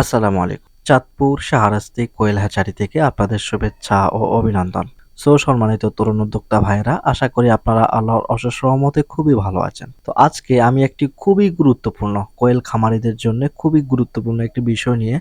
আসসালামু আলাইকুম। চাঁদপুর শাহরাস্তি কোয়েল হ্যাচারি থেকে আপনাদের শুভেচ্ছা ও অভিনন্দন। সো, সম্মানিত তরুণ উদ্যোক্তা ভাইয়েরা, আশা করি আপনারা আল্লাহর অশেষ রহমতে খুবই ভালো আছেন। তো আজকে আমি একটি খুবই গুরুত্বপূর্ণ কোয়েল খামারিদের জন্য খুবই গুরুত্বপূর্ণ একটি বিষয় নিয়ে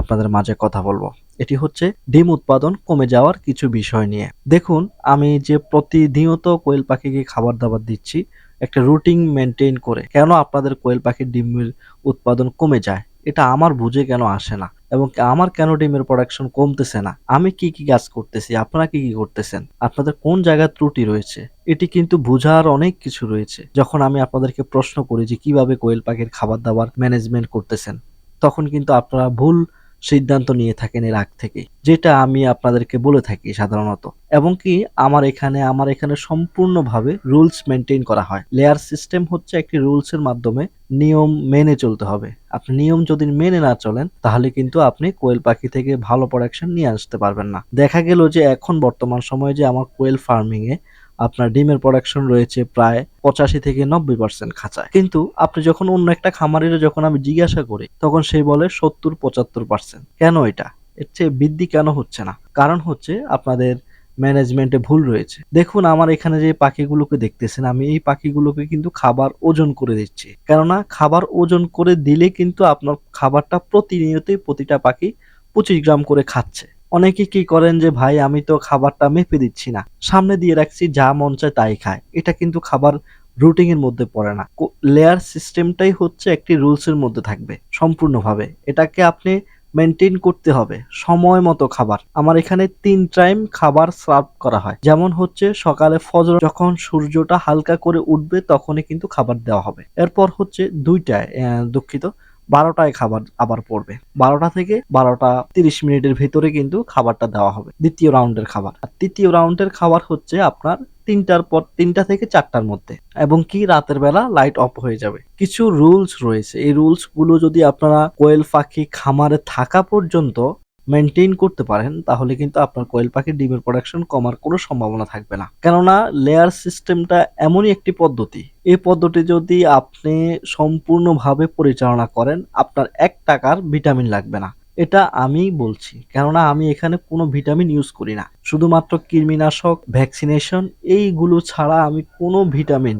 আপনাদের মাঝে কথা বলব। এটি হচ্ছে ডিম উৎপাদন কমে যাওয়ার কিছু বিষয় নিয়ে। দেখুন, আমি যে প্রতিনিয়ত কোয়েল পাখিকে খাবার দাবার দিচ্ছি, একটা রুটিন মেনটেন করে কেন আপনাদের কোয়েল পাখির ডিমের উৎপাদন কমে যায় এটা আমার বুঝে কেন আসে না? এবং আমার কেন ডিমের প্রোডাকশন কমতেছে না? আমি কি কি কাজ করতেছি? আপনারা কি কি করতেছেন? আপনাদের কোন জায়গায় ত্রুটি রয়েছে? এটি কিন্তু বোঝার অনেক কিছু রয়েছে। যখন আমি আপনাদেরকে প্রশ্ন করি যে কীভাবে কোয়েল পাখির খাবার দাবার ম্যানেজমেন্ট করতেছেন, তখন কিন্তু আপনারা ভুল সিদ্ধান্ত নিয়ে থাকেন এর আগ থেকে, যেটা আমি আপনাদেরকে বলে থাকি সাধারণত। এবং কি, আমার এখানে আমার এখানে সম্পূর্ণভাবে রুলস মেনটেন করা হয়। লেয়ার সিস্টেম হচ্ছে একটি রুলস এর মাধ্যমে নিয়ম মেনে চলতে হবে। আপনি নিয়ম যদি মেনে না চলেন, তাহলে কিন্তু আপনি কোয়েল পাখি থেকে ভালো প্রোডাকশন নিয়ে আসতে পারবেন না। দেখা গেল যে এখন বর্তমান সময়ে যে আমার কোয়েল ফার্মিং এ আপনার ডিমের প্রোডাকশন রয়েছে প্রায় পঁচাশি থেকে নব্বই পার্সেন্ট খাঁচায়। কিন্তু আপনি যখন অন্য একটা খামারের যখন আমি জিজ্ঞাসা করি, তখন সে বলে সত্তর পঁচাত্তর পার্সেন্ট কেন এটা? এর চেয়ে বৃদ্ধি কেন হচ্ছে না? কারণ হচ্ছে আপনাদের ম্যানেজমেন্টে ভুল রয়েছে। দেখুন, আমার এখানে যে পাখিগুলোকে দেখতেছেন, আমি এই পাখিগুলোকে কিন্তু খাবার ওজন করে দিচ্ছি। কেননা, খাবার ওজন করে দিলে কিন্তু আপনার খাবারটা প্রতিনিয়তই প্রতিটা পাখি পঁচিশ গ্রাম করে খাচ্ছে। অনেকে কি করেন যে, ভাই, আমি তো খাবারটা মেপে দিচ্ছি না। সামনে দিয়ে রাখছি, যা মন চায় তাই খায়। এটা কিন্তু খাবার রুটিং এর মধ্যে পড়ে না। লেয়ার সিস্টেমটাই হচ্ছে একটি রুলস এর মধ্যে থাকবে, সম্পূর্ণভাবে। এটাকে আপনি মেনটেন করতে হবে, সময় মতো খাবার। আমার এখানে তিন টাইম খাবার সার্ভ করা হয়। যেমন হচ্ছে, সকালে ফজর, যখন সূর্যটা হালকা করে উঠবে, তখনই কিন্তু খাবার দেওয়া হবে। এরপর হচ্ছে দুইটায় দুঃখিত। বারোটায় খাবার আবার পড়বে। বারোটা থেকে বারোটা তিরিশ মিনিটের ভিতরে কিন্তু খাবারটা দেওয়া হবে, দ্বিতীয় রাউন্ডের খাবার। আর তৃতীয় রাউন্ডের খাবার হচ্ছে আপনার তিনটার পর, তিনটা থেকে চারটার মধ্যে। এবং কি রাতের বেলা লাইট অফ হয়ে যাবে। কিছু রুলস রয়েছে। এই রুলসগুলো যদি আপনারা কোয়েল পাখি খামারে থাকা পর্যন্ত মেনটেন করতে পারেন, তাহলে কিন্তু আপনার কোয়েল পাখির ডিমের প্রোডাকশন কমার কোনো সম্ভাবনা থাকবে না। কেননা লেয়ার সিস্টেমটা এমনই একটি পদ্ধতি। এই পদ্ধতি যদি আপনি সম্পূর্ণভাবে পরিচালনা করেন, আপনার এক টাকার ভিটামিন লাগবে না। এটা আমি বলছি, কেননা আমি এখানে কোনো ভিটামিন ইউজ করি না। শুধুমাত্র কৃমিনাশক ভ্যাকসিনেশন এইগুলো ছাড়া আমি কোনো ভিটামিন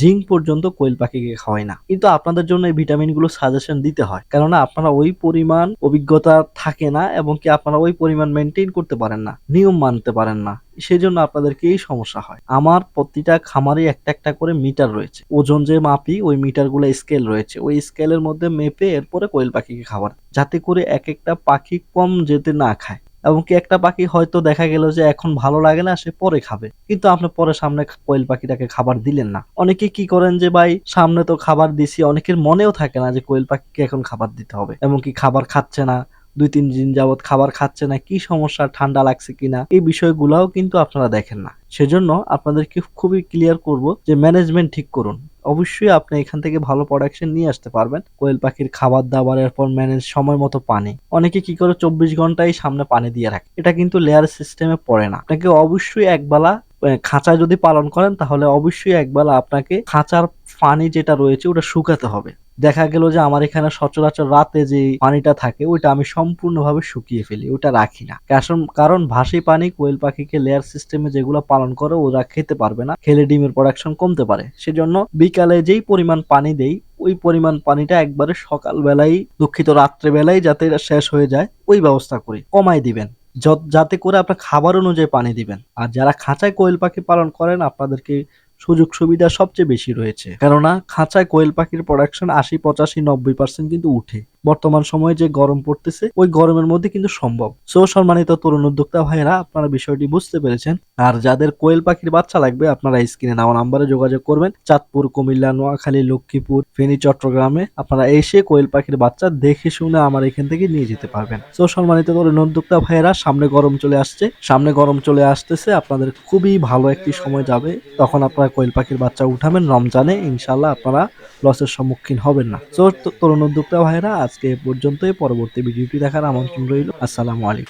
জিঙ্ক পর্যন্ত কোয়েল পাখিকে খাওয়ায় না। কিন্তু আপনাদের জন্য এই ভিটামিনগুলো সাজেশন দিতে হয়। কেননা আপনারা ওই পরিমাণ অভিজ্ঞতা থাকে না এবং কি আপনারা ওই পরিমাণ মেনটেন করতে পারেন না, নিয়ম মানতে পারেন না। সেই জন্য আপনাদেরকে এই সমস্যা হয়। আমার প্রতিটা খামারে একটা একটা করে মিটার রয়েছে। ওজন যে মাপি, ওই মিটারগুলো স্কেল রয়েছে। ওই স্কেলের মধ্যে মেপে এরপরে কোয়েল পাখিকে খাবার যাতে করে এক একটা পাখি কম যেতে না খায়। এমনকি একটা পাখি হয়তো দেখা গেল যে এখন ভালো লাগে না, সে পরে খাবে। কিন্তু আপনি পরে সামনে কোয়েল পাখিটাকে খাবার দিলেন না। অনেকে কি করেন যে, ভাই, সামনে তো খাবার দিছি। অনেকের মনেও থাকে না যে, কোয়েল পাখিকে এখন খাবার দিতে হবে। এবং কি খাবার খাচ্ছে না, দুই, তিন দিন যাবত খাবার খাচ্ছে না, কি সমস্যা, ঠান্ডা লাগছে কিনা এই বিষয়গুলাও কিন্তু আপনারা দেখেন না। সেজন্য আপনাদেরকে খুবই ক্লিয়ার করব যে ম্যানেজমেন্ট ঠিক করুন। অবশ্যই আপনি এখান থেকে ভালো প্রোডাকশন নিয়ে আসতে পারবেন। কোয়েল পাখির খাবার দাবারের পর ম্যানেজ সময় মতো পানি। অনেকে কি করে চব্বিশ ঘন্টায় সামনে পানি দিয়ে রাখে। এটা কিন্তু লেয়ার সিস্টেমে পড়ে না। আপনাকে অবশ্যই একবেলা খাঁচা খাঁচায় যদি পালন করেন, তাহলে অবশ্যই একবেলা আপনাকে খাঁচার পানি যেটা রয়েছে, ওটা শুকাতে হবে। দেখা গেল যে আমার এখানে সচরাচর রাতে যে পানিটা থাকে, ওইটা আমি সম্পূর্ণভাবে শুকিয়ে ফেলি ওটা রাখি না। কারণ ভাসি পানি কোয়েল পাখিকে লেয়ার সিস্টেমে যেগুলো পালন করে, ওরা খেতে পারবে না, খেলে ডিমের প্রোডাকশন কমতে পারে। সেজন্য বিকালে যেই পরিমাণ পানি দেই, ওই পরিমাণ পানিটা একবারে সকালবেলায় দুঃখিত রাত্রেবেলায় যাতে শেষ হয়ে যায়, ওই ব্যবস্থা করি। কমাই দিবেন। যাতে করে আপনার খাবার অনুযায়ী পানি দিবেন। আর যারা খাঁচায় কোয়েল পাখি পালন করেন, আপনাদেরকে সুযোগ সুবিধা সবচেয়ে বেশি রয়েছে। কেননা, খাঁচায় কোয়েল পাখির প্রোডাকশন আশি, পঁচাশি, নব্বই পার্সেন্ট কিন্তু উঠে। বর্তমান সময়ে যে গরম পড়তেছে, ওই গরমের মধ্যে কিন্তু সম্ভব। সো, সম্মানিত তরুণ উদ্যোক্তা ভাইয়েরা, আপনারা বিষয়টি বুঝতে পেরেছেন। আর যাদের কোয়েল পাখির বাচ্চা লাগবে, আপনারা স্ক্রিনে দেওয়া নাম্বারে যোগাযোগ করবেন। চাঁদপুর, কুমিল্লা, নোয়াখালী, লক্ষ্মীপুর, ফেনী, চট্টগ্রামে আপনারা এসে কোয়েল পাখির বাচ্চা দেখে শুনে আমার এখান থেকে নিয়ে যেতে পারবেন। সো, সম্মানিত তরুণ উদ্যোক্তা ভাইয়েরা, সামনে গরম চলে আসছে। সামনে গরম চলে আসতেছে, আপনাদের খুবই ভালো একটি সময় যাবে। তখন আপনারা কোয়েল পাখির বাচ্চা উঠাবেন। রমজানে ইনশাল্লাহ আপনারা লসের সম্মুখীন হবেন না। সো তরুণ উদ্যোক্তা ভাইয়েরা আজকে এ পর্যন্তই। পরবর্তী ভিডিওটি দেখার আমন্ত্রণ রইল। আসসালামু আলাইকুম।